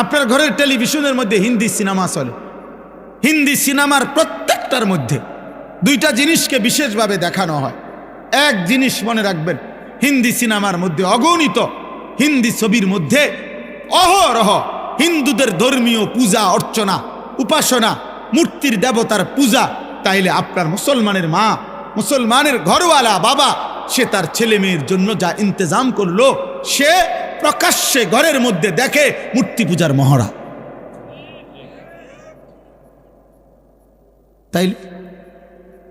আপনার ঘরের টেলিভিশনের মধ্যে হিন্দি সিনেমা চলে। হিন্দি সিনেমার প্রত্যেকটার মধ্যে দুইটা জিনিসকে বিশেষভাবে দেখানো হয়। এক জিনিস মনে রাখবেন, হিন্দি সিনেমার মধ্যে অগণিত হিন্দি ছবির মধ্যে অহরহ হিন্দুদের ধর্মীয় পূজা, অর্চনা, উপাসনা, মূর্তির দেবতার পূজা, তাইলে আপনার মুসলমানের মা, মুসলমানের ঘরওয়ালা বাবা, সে তার ছেলে মেয়ের জন্য যা ইন্তজাম করল, সে প্রকাশ্যে ঘরের মধ্যে দেখে মূর্তি পূজার মহড়া। তাইলে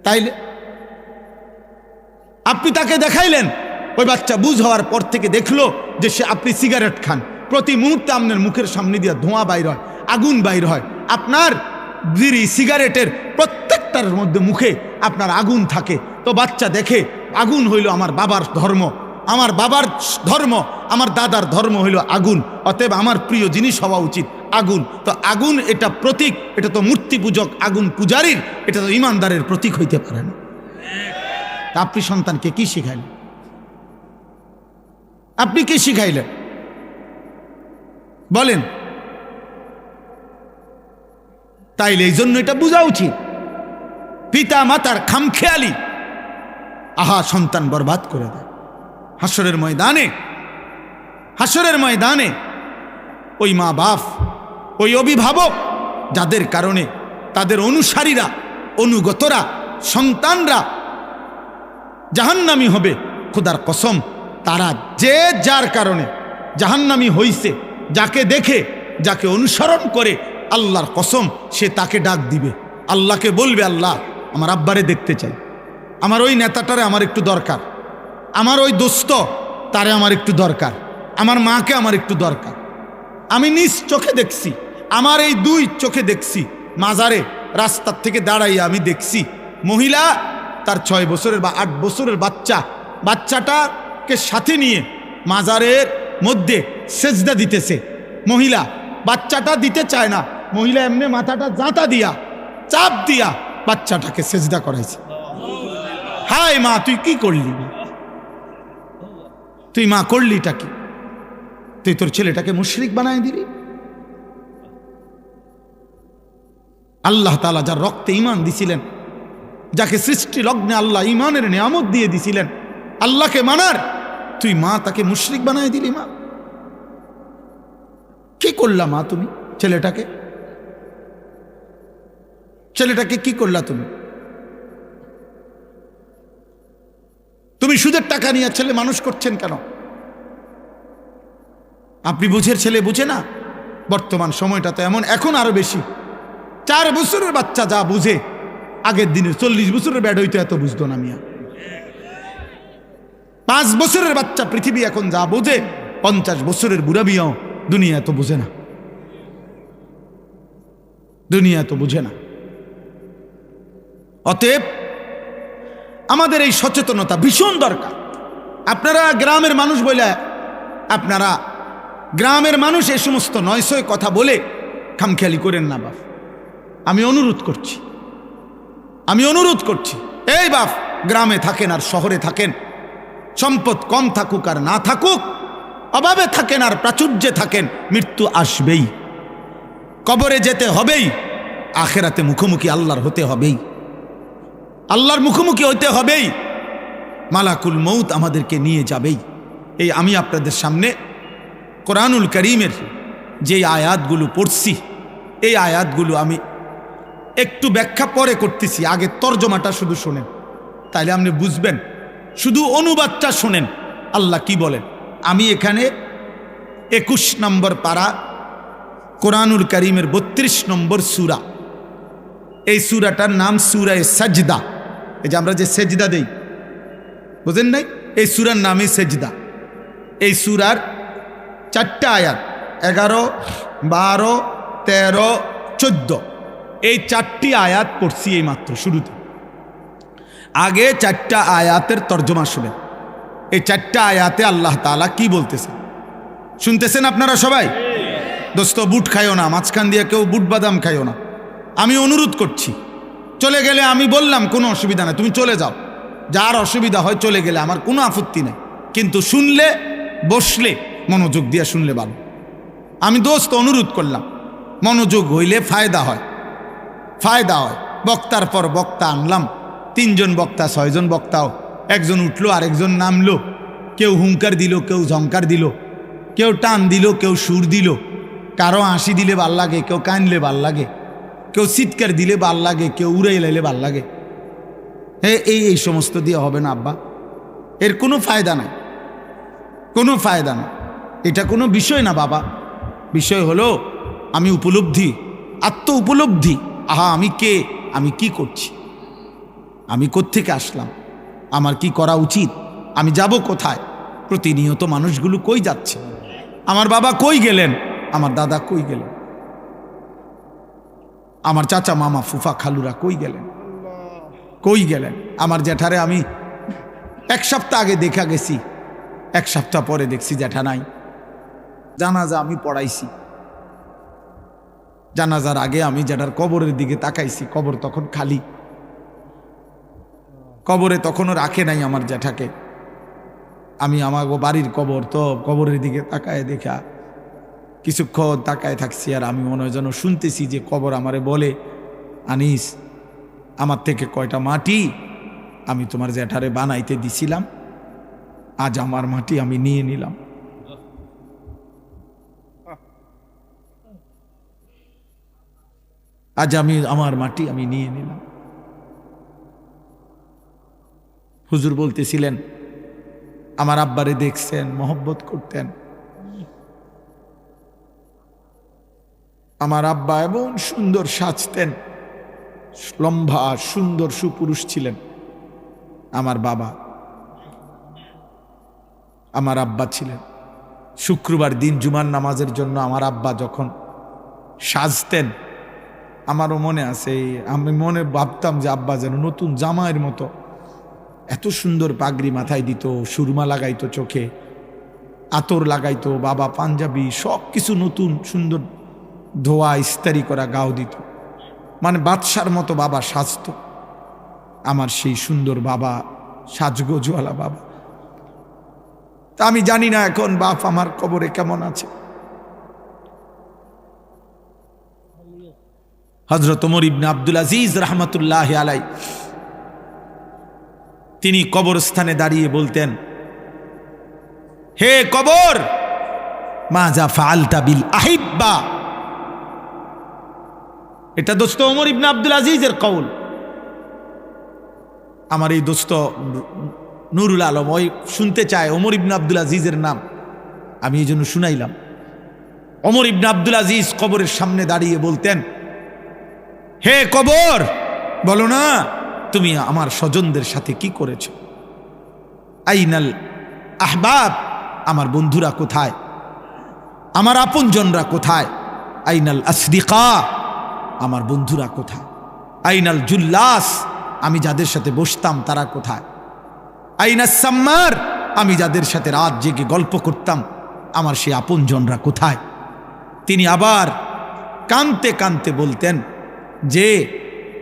তাইলে, আপনি তাকে দেখাইলেন, ওই বাচ্চা বুঝ হওয়ার পর থেকে দেখল যে সে আপনি সিগারেট খান। প্রতি মুহূর্তে আপনার মুখের সামনে দিয়ে ধোঁয়া বাইর হয়, আগুন বাইর হয়। আপনার বিড়ি, সিগারেটের প্রত্যেকটার মধ্যে মুখে আপনার আগুন থাকে। তো বাচ্চা দেখে, আগুন হইল আমার বাবার ধর্ম। আমার বাবার ধর্ম আমার দাদার ধর্ম হইল আগুন, অতএব আমার প্রিয় জিনিস হওয়া উচিত আগুন। তো আগুন এটা প্রতীক, এটা তো মূর্তি পূজক আগুন পূজারীর, এটা তো ইমানদারের প্রতীক হইতে পারে না। আপনি সন্তানকে কি শিখাইলেন? আপনি কি শিখাইলেন? বলেন। তাইলে এই জন্য এটা বোঝা উচিত। পিতা মাতার খামখেয়ালি। আহা, সন্তান বরবাদ করে দেয়। হাসরের ময়দানে হাসরের ময়দানে ওই মা বাপ, ওই অভিভাবক, যাদের কারণে তাদের অনুসারীরা, অনুগতরা, সন্তানরা জাহান্নামি হবে, খোদার কসম, তারা যে যার কারণে জাহান্নামি হইছে, যাকে দেখে, যাকে অনুসরণ করে আল্লাহর কসম, সে তাকে ডাক দিবে। আল্লাহকে বলবে, আল্লাহ, আমার আব্বারে দেখতে চাই। আমার ওই নেতাটারে আমার একটু দরকার। আমার ওই দোস্ত, তারে আমার একটু দরকার। আমার মাকে আমার একটু দরকার। আমি নিজ চোখে দেখছি, আমার এই দুই চোখে দেখছি, মাজারে রাস্তার থেকে দাঁড়াইয়া আমি দেখছি, মহিলা তার ছয় বছরের বা আট বছরের বাচ্চা, বাচ্চাটাকে সাথে নিয়ে মাজারের মধ্যে সেজদা দিতেছে। মহিলা, বাচ্চাটা দিতে চায় না, মহিলা এমনি মাথাটা জাঁতা দিয়া, চাপ দিয়া বাচ্চাটাকে সেজদা করাইছে। হায় মা, তুই কি করলি তুই মা করলিটা কি? তুই তোর ছেলেটাকে মুশরিক বানায় দিলি আল্লাহ তালা যার রক্তে ইমান দিছিলেন, যাকে সৃষ্টি লগ্নে আল্লাহ ইমানের নিয়ামত দিয়ে দিছিলেন, আল্লাহকে মানার, তুই মা তাকে মুশরিক বানায় দিলি মা। কি করলা মা তুমি ছেলেটাকে? ছেলেটাকে কি করলা তুমি? তুমি সুদের টাকা নিয়ে ছেলে মানুষ করছেন কেন? আপনি বুঝের ছেলে বুঝে না? বর্তমান সময়টা তো এমন, এখন আরও বেশি। চার বছরের বাচ্চা যা বুঝে, আগের দিনে চল্লিশ বছরের ব্যাড হইতো এত বুঝতো না মিয়া। পাঁচ বছরের বাচ্চা পৃথিবী এখন যা বোঝে, পঞ্চাশ বছরের বুড়া বিয়াও দুনিয়া এত বুঝে না। দুনিয়া এত বুঝে না। অতএব আমাদের এই সচেতনতা ভীষণ দরকার। আপনারা গ্রামের মানুষ বলে আপনারা গ্রামের মানুষ এই সমস্ত নয়শয় কথা বলে খামখেয়ালি করেন না, বাপ। আমি অনুরোধ করছি। আমি অনুরোধ করছি। এই, বাপ, গ্রামে থাকেন আর শহরে থাকেন। সম্পদ কম থাকুক আর না থাকুক, অভাবে থাকেন আর প্রাচুর্যে থাকেন, মৃত্যু আসবেই। কবরে যেতে হবেই, আখেরাতে মুখোমুখি আল্লাহর হতে হবেই। আল্লাহর মুখোমুখি হইতে হবেই। মালাকুল মৌত আমাদেরকে নিয়ে যাবেই। এই আমি আপনাদের সামনে কোরআনুল করিমের যে আয়াতগুলো পড়ছি, এই আয়াতগুলো আমি একটু ব্যাখ্যা পরে করতেছি, আগে তর্জমাটা শুধু শোনেন। তাইলে আপনি বুঝবেন, শুধু অনুবাদটা শোনেন, আল্লাহ কি বলেন। আমি এখানে একুশ নম্বর পাড়া কোরআনুল করিমের বত্রিশ নম্বর সুরা। এই সুরাটার নাম সুরায় সাজদা। এই যে আমরা যে সেজদা দেই, বুঝেন নাই? এই সুরার নামই সেজদা। এই সুরার চারটা আয়াত এগারো, বারো, তেরো, চোদ্দ। এই চারটি আয়াত পড়ছি এই মাত্র শুরুতে। আগে চারটা আয়াতের তর্জমা শুনেন। এই চারটা আয়াতে আল্লাহ তালা কি বলতেছে শুনতেছেন আপনারা সবাই? দোস্ত, বুট খাইও না, মাঝখান দিয়ে কেউ বুট বাদাম খাইও না। আমি অনুরোধ করছি, চলে গেলে আমি বললাম কোনো অসুবিধা নেই, তুমি চলে যাও। যার অসুবিধা হয় চলে গেলে, আমার কোনো আপত্তি নেই। কিন্তু শুনলে, বসলে মনোযোগ দিয়ে শুনলে ভালো। আমি দোস্ত অনুরোধ করলাম, মনোযোগ হইলে ফায়দা হয়। ফায়দা হয়, বক্তার পর বক্তা আনলাম, তিনজন বক্তা, ছয়জন বক্তাও একজন উঠল, আরেকজন নামলো। কেউ হুঙ্কার দিল, কেউ ঝঙ্কার দিল, কেউ টান দিল, কেউ সুর দিল। কারও হাসি দিলে ভালো লাগে, কেউ কানলে ভালো লাগে, কেউ চিৎকার দিলে ভালো লাগে, কেউ উড়ে লাইলে ভালো লাগে। হ্যাঁ এই এই সমস্ত দিয়ে হবে না আব্বা। এর কোনো ফায়দা নাই। কোনো ফায়দা নাই। এটা কোনো বিষয় না, বাবা। বিষয় হলো, আমি উপলব্ধি আত্ম উপলব্ধি আহা, আমি কে? আমি কি করছি? আমি কোত্থেকে আসলাম? আমার কি করা উচিত? আমি যাব কোথায়? প্রতিনিয়ত মানুষগুলো কই যাচ্ছে? আমার বাবা কই গেলেন? আমার দাদা কই গেলেন? আমার চাচা, মামা, ফুফা, খালুরা কই গেলেন? কই গেলেন? আমার জ্যাঠারে আমি এক সপ্তাহ আগে দেখা গেছি। এক সপ্তাহ পরে দেখছি জ্যাঠা নাই। জানাজা আমি পড়াইছি। জানাজার আগে আমি জ্যাঠার কবরের দিকে তাকাইছি, কবর তখন খালি। কবরে তখনও রাখে নাই আমার জ্যাঠাকে। আমি আমার বাড়ির কবর তো কবরের দিকে তাকায় দেখা। কিছুক্ষণ তাকায় থাকছি আর আমি মনে হয় যেন শুনতেছি যে কবর আমারে বলে, আনিস, আমার থেকে কয়টা মাটি আমি তোমার জ্যাঠারে বানাইতে দিছিলাম। আজ আমার মাটি আমি নিয়ে নিলাম। আজ আমি আমার মাটি আমি নিয়ে নিলাম। হুজুর বলতেছিলেন, আমার আব্বারে দেখছেন, মহব্বত করতেন। আমার আব্বা এমন সুন্দর সাজতেন, লম্বা, সুন্দর সুপুরুষ ছিলেন। আমার বাবা, আমার আব্বা ছিলেন। শুক্রবার দিন জুমার নামাজের জন্য আমার আব্বা যখন সাজতেন আমারও মনে আছে আমি মনে ভাবতাম যে আব্বা যেন নতুন জামাইয়ের মতো এত সুন্দর পাগড়ি মাথায় দিত, সুরমা লাগাইতো চোখে, আতর লাগাইতো, বাবা পাঞ্জাবি সব কিছু নতুন সুন্দর ধোয়া, ইস্তারি করা, গাও দিত। মানে বাদশার মতো বাবা সাজত। আমার সেই সুন্দর বাবা, সাজগোজওয়ালা বাবা। তা আমি জানি না এখন বাপ আমার কবরে কেমন আছে। হজরত ওমর ইবনে আব্দুল আজিজ রহমতুল্লাহ আলাই তিনি কবরস্থানে দাঁড়িয়ে বলতেন, হে কবর মাজা ফালতা বিল আহিব্বা। এটা দোস্ত ওমর ইবনে আব্দুল আজিজের কৌল আমার এই দোস্ত নুরুল আলম, ওই শুনতে চায় ওমর ইবনে আব্দুল আজিজের নাম। আমি এই জন্য শুনাইলাম। অমর ইবনে আব্দুল আজিজ কবরের সামনে দাঁড়িয়ে বলতেন হে কবর! বলো না, তুমি আমার স্বজনদের সাথে কি করেছ? আইনাল আহবাব, আমার বন্ধুরা কোথায়? আমার আপনজনরা কোথায়? আইনাল আসদিকা, আমার বন্ধুরা কোথায়? আইনাল জুল্লাস, আমি যাদের সাথে বসতাম তারা কোথায়? আইনা সাম্মার, আমি যাদের সাথে রাত জেগে গল্প করতাম, আমার সেই আপনজনরা কোথায়? তিনি আবার কানতে কানতে বলতেন যে,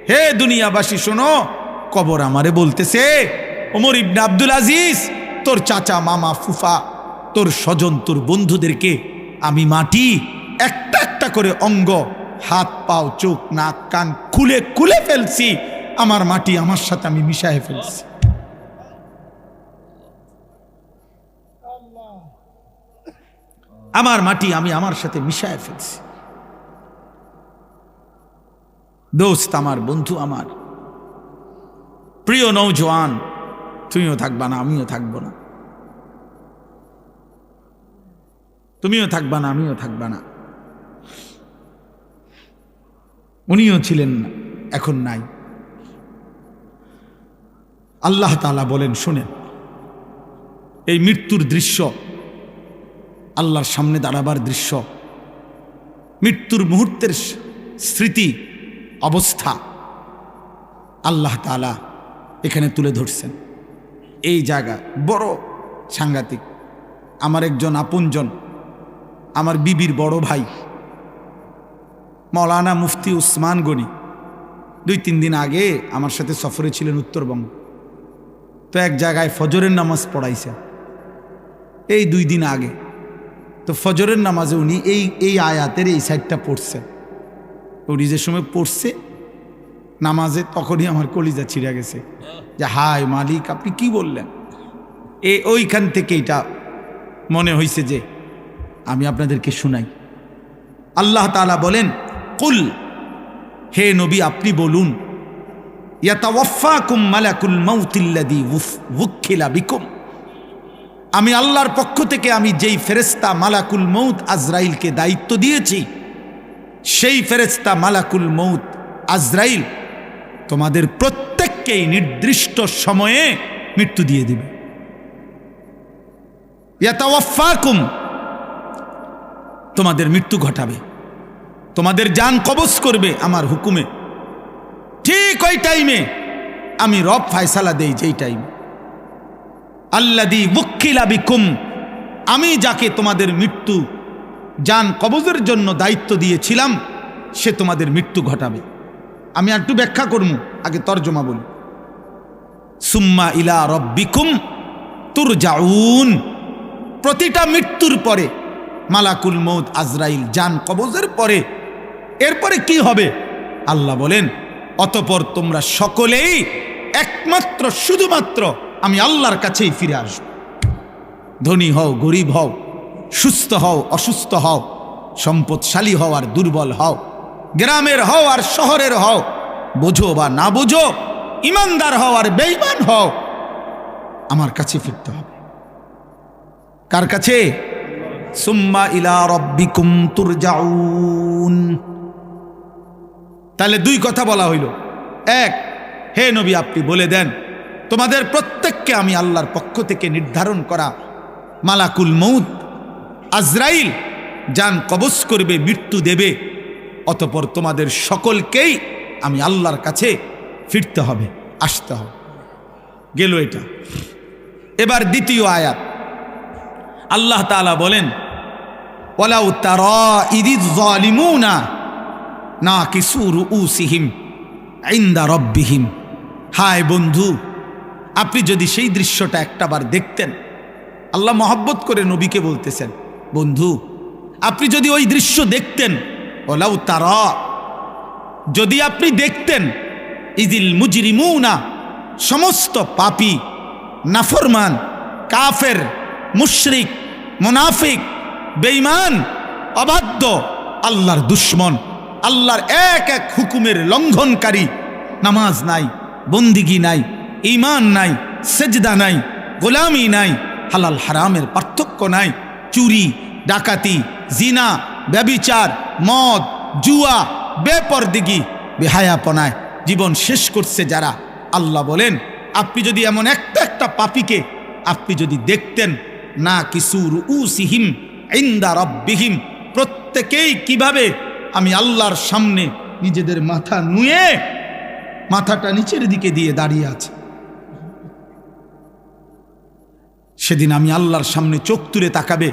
হে দুনিয়াবাসী, শোনো, কবর আমারে বলতেছে, ওমর ইবনে আব্দুল আজিজ, তোর চাচা, মামা, ফুফা, তোর স্বজন, তোর বন্ধুদেরকে আমি মাটি একটা একটা করে অঙ্গ, হাত, পাও, চোখ, নাক, কান খুলে খুলে ফেলছি, আমার মাটি আমার সাথে আমি মিশায় ফেলছি। আমার মাটি আমি আমার সাথে মিশায় ফেলছি। দোস্ত আমার, বন্ধু আমার। প্রিয় নৌজওয়ান তুমিও থাকবা না, আমিও থাকব না। তুমিও থাকবা না, আমিও থাকবা না। উনিও ছিলেন না এখন নাই। আল্লাহ তালা বলেন, শোনেন, এই মৃত্যুর দৃশ্য, আল্লাহর সামনে দাঁড়াবার দৃশ্য, মৃত্যুর মুহূর্তের স্মৃতি অবস্থা। আল্লাহ তালা এখানে তুলে ধরছেন। এই জায়গা বড় সাংঘাতিক। আমার একজন আপনজন, আমার বিবির বড় ভাই, মৌলানা মুফতি উসমান গনি, দুই তিন দিন আগে আমার সাথে সফরে ছিলেন উত্তরবঙ্গ। তো এক জায়গায় ফজরের নামাজ পড়াইছে। এই দুই দিন আগে। তো ফজরের নামাজে উনি এই এই আয়াতের এই সাইডটা পড়ছেন উনি যে সময় পড়ছে, নামাজে তখনই আমার কলিজা ছিঁড়ে গেছে। যে, হায় মালিক, আপনি কি বললেন? এ, ওইখান থেকে এটা মনে হয়েছে যে, আমি আপনাদেরকে শুনাই। আল্লাহ তাআলা বলেন, কুল, হে নবী, আপনি বলুন আমি আল্লাহর পক্ষ থেকে আমি যেই ফেরেস্তা মালাকুল মৌত আজরাইলকে দায়িত্ব দিয়েছি সেই ফেরেস্তা মালাকুল মৌত আজরাইল তোমাদের প্রত্যেককেই নির্দিষ্ট সময়ে মৃত্যু দিয়ে দিবে। ইয়াতাওয়াফাকুম তোমাদের মৃত্যু ঘটাবে। তোমাদের যান কবজ করবে আমার হুকুমে। ঠিক ওই টাইমে আমি রব ফায়সালা দেই যেই টাইম। আল্লাদি মুখিলা বিকুম, আমি যাকে তোমাদের মৃত্যু যান কবজের জন্য দায়িত্ব দিয়েছিলাম, সে তোমাদের মৃত্যু ঘটাবে। আমি আর একটু ব্যাখ্যা করব আগে তর্জমা বলি। সুম্মা ইলা রব্বিকুম তুর যাউন প্রতিটা মৃত্যুর পরে, মালাকুল মৌত আজরাইল যান কবজের পরে, এরপরে কি হবে? আল্লাহ বলেন, অতপর তোমরা সকলেই একমাত্র, শুধুমাত্র আমি আল্লাহর কাছেই ফিরে আসব। ধনী হও, গরিব হও সুস্থ হও, অসুস্থ হও, সম্পদশালী হও আর দুর্বল হও, গ্রামের হও আর শহরের হও, বোঝো বা না বোঝো, ইমানদার হও আর বেইমান হও, আমার কাছে ফিরতে হবে। কার কাছে? সুম্মা ইলা রব্বিকুম তুরজাউন। তাহলে দুই কথা বলা হইল। এক, হে নবী, আপনি বলে দেন, তোমাদের প্রত্যেককে আমি আল্লাহর পক্ষ থেকে নির্ধারণ করা মালাকুল মৌত আজরাইল, যান কবজ করবে, মৃত্যু দেবে। অতপর তোমাদের সকলকেই আমি আল্লাহর কাছে ফিরতে হবে, আসতে হবে। গেল এটা। এবার দ্বিতীয় আয়াত। আল্লাহ তাআলা বলেন, ওয়ালাউ তারা ইদিজ জালিমুনা না কিসুর উসিহিম ইন্দা রব্বিহিম। হায় বন্ধু, আপনি যদি সেই দৃশ্যটা একটাবার দেখতেন, আল্লাহ মহব্বত করে নবীকে বলতেছেন বন্ধু, আপনি যদি ওই দৃশ্য দেখতেন, ওলাউ তারা, যদি আপনি দেখতেন ইদিল মুজরিমুনা, সমস্ত পাপি, নাফরমান, কাফের, মুশরিক, মুনাফিক, বেঈমান, অবাধ্য, আল্লাহর দুশ্মন, আল্লাহর এক এক হুকুমের লঙ্ঘনকারী, নামাজ নাই, বন্দিগি নাই ইমান নাই, সেজদা নাই, গোলামি নাই, হালাল হারামের পার্থক্য নাই চুরি, ডাকাতি, জিনা, ব্যবিচার, মদ, জুয়া, বেপরদিগি, বেহায়াপনায় জীবন শেষ করছে যারা। আল্লাহ বলেন, আপনি যদি এমন একটা একটা পাপিকে আপনি যদি দেখতেন, না কিসুর উসিহিম ইন্দা রব্বিহিম, প্রত্যেকেই কীভাবে আমি আল্লাহর সামনে নিজেদের মাথা নুয়ে মাথাটা নিচের দিকে দিয়ে দাঁড়িয়ে আছে। সেদিন আমি আল্লাহর সামনে চোখ তুলে তাকাবে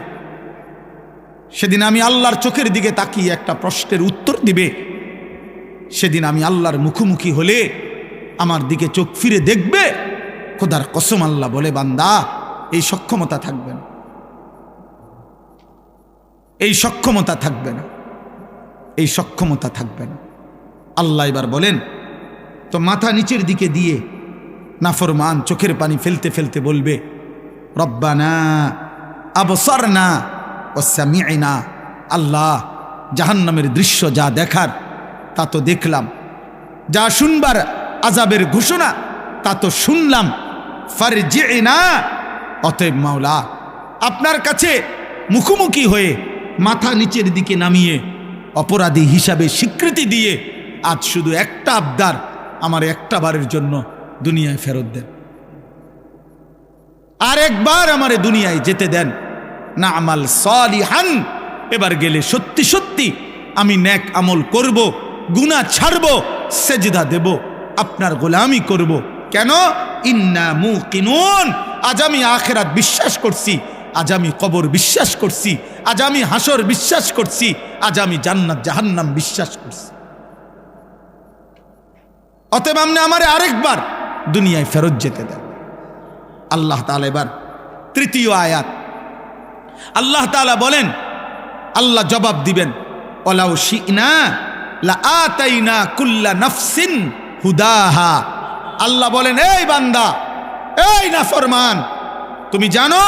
সেদিন আমি আল্লাহর চোখের দিকে তাকিয়ে একটা প্রশ্নের উত্তর দিবে। সেদিন আমি আল্লাহর মুখোমুখি হলে আমার দিকে চোখ ফিরে দেখবে। খোদার কসম আল্লাহ বলে, বান্দা, এই সক্ষমতা থাকবে না। এই সক্ষমতা থাকবে না। এই সক্ষমতা থাকবে না। আল্লাহ এবার বলেন, তো মাথা নিচের দিকে দিয়ে নাফরমান চোখের পানি ফেলতে ফেলতে বলবে, রব্বানা আবসর না না আল্লাহ, জাহান্নামের দৃশ্য যা দেখার, তা তো দেখলাম। যা শুনবার আজাবের ঘোষণা, তা তো শুনলাম। ফারজে না অতএব মাওলা, আপনার কাছে মুখোমুখি হয়ে মাথা নিচের দিকে নামিয়ে অপরাধী হিসাবে স্বীকৃতি দিয়ে আজ শুধু একটা আবদার আমার একটা বারের জন্য দুনিয়ায় ফেরত দেন। আর একবার আমারে দুনিয়ায় যেতে দেন। না আমাল সলিহান। এবার গেলে সত্যি সত্যি আমি ন্যাক আমল করব গুণা ছাড়ব, সেজদা দেব, আপনার গোলামি করব। কেন? ইন্না মুকিনুন। আজ আমি আখেরাত বিশ্বাস করছি, আজ আমি কবর বিশ্বাস করছি, আজ আমি হাসর বিশ্বাস করছি, আজ আমি জান্নাত, জাহান্নাম বিশ্বাস করছি। অতএব আপনি আমারে আরেকবার দুনিয়ায় ফেরত যেতে দেন। আল্লাহ তাআলা এবার তৃতীয় আয়াত আল্লাহ তাআলা বলেন, আল্লাহ জবাব দিবেন ওলাউ শিনা কুল্লা নাফসিন হুদাহা। আল্লাহ বলেন, এই বান্দা, এই নাফরমান, তুমি জানো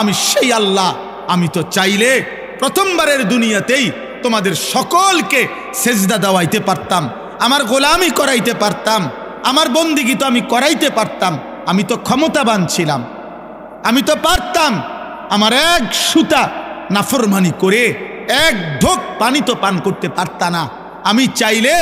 আমি সেই আল্লাহ, আমি তো চাইলে প্রথমবারের দুনিয়াতেই তোমাদের সকলকে সেজদা দেওয়াইতে পারতাম, আমার গোলামি করাইতে পারতাম, আমার বন্দিগি তো আমি করাইতে পারতাম, আমি তো ক্ষমতাবান ছিলাম, আমি তো পারতাম আমার এক সুতা নাফরমানি করে এক ঢোক পানি তো পান করতে পারতা না। আমি চাইলে